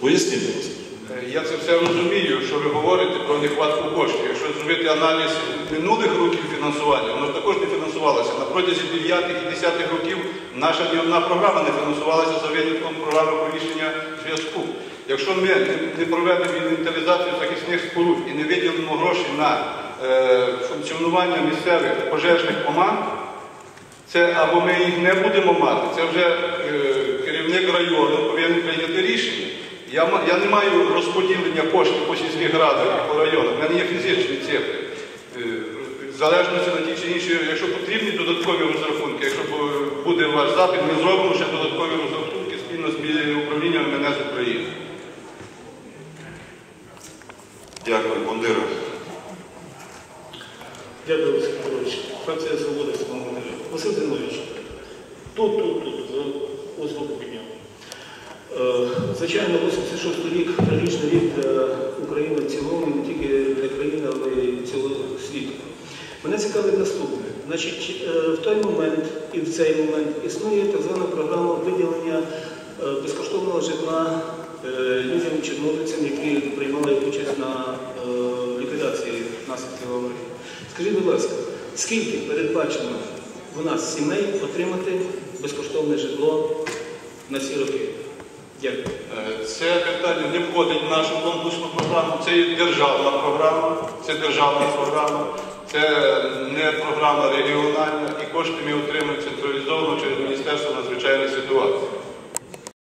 Поясніть, будь ласка. Е, Я це все розумію, що ви говорите про нехватку коштів. Якщо зробити аналіз минулих років фінансування, воно ж також не фінансувалося. На протязі 9 і 10 років наша ні програма не фінансувалася за винятком програми повіщення зв'язку. Якщо ми не- не проведемо інвентаризацію захисних споруд і не виділимо гроші на е, функціонування місцевих пожежних команд, це або ми їх не будемо мати, це вже е, керівник району рішення. Я, я не маю розподілення коштів по сільських радах і по районах, в мене є фізичні цифри. Е, В залежності на ті чи інші, якщо потрібні додаткові розрахунки, якщо буде ваш запит, ми зробимо ще додаткові розрахунки спільно з управлінням МНС України. Дякую, Бондира. Дякую, Василь Петрович. Фракція «Свобода» Степан Володимирович. Василь Зинович, тут, тут, тут, за- ось руку підняв. Е, Звичайно, 86 рік трагічний рік для України в цілому, не тільки для країни, але й цілого світу. Мене цікавить наступне. Значить, е, в той момент і в цей момент існує так звана програма виділення е, безкоштовного житла е, людям, чорнобильцям, які приймали участь на е, ліквідації наслідків аварії. Скажіть, будь ласка, скільки передбачено в нас сімей отримати безкоштовне житло на ці роки? Е, Це питання не входить в нашу конкурсну програму, це є державна програма, це державна програма, це не програма регіональна, і кошти ми отримуємо централізовано через.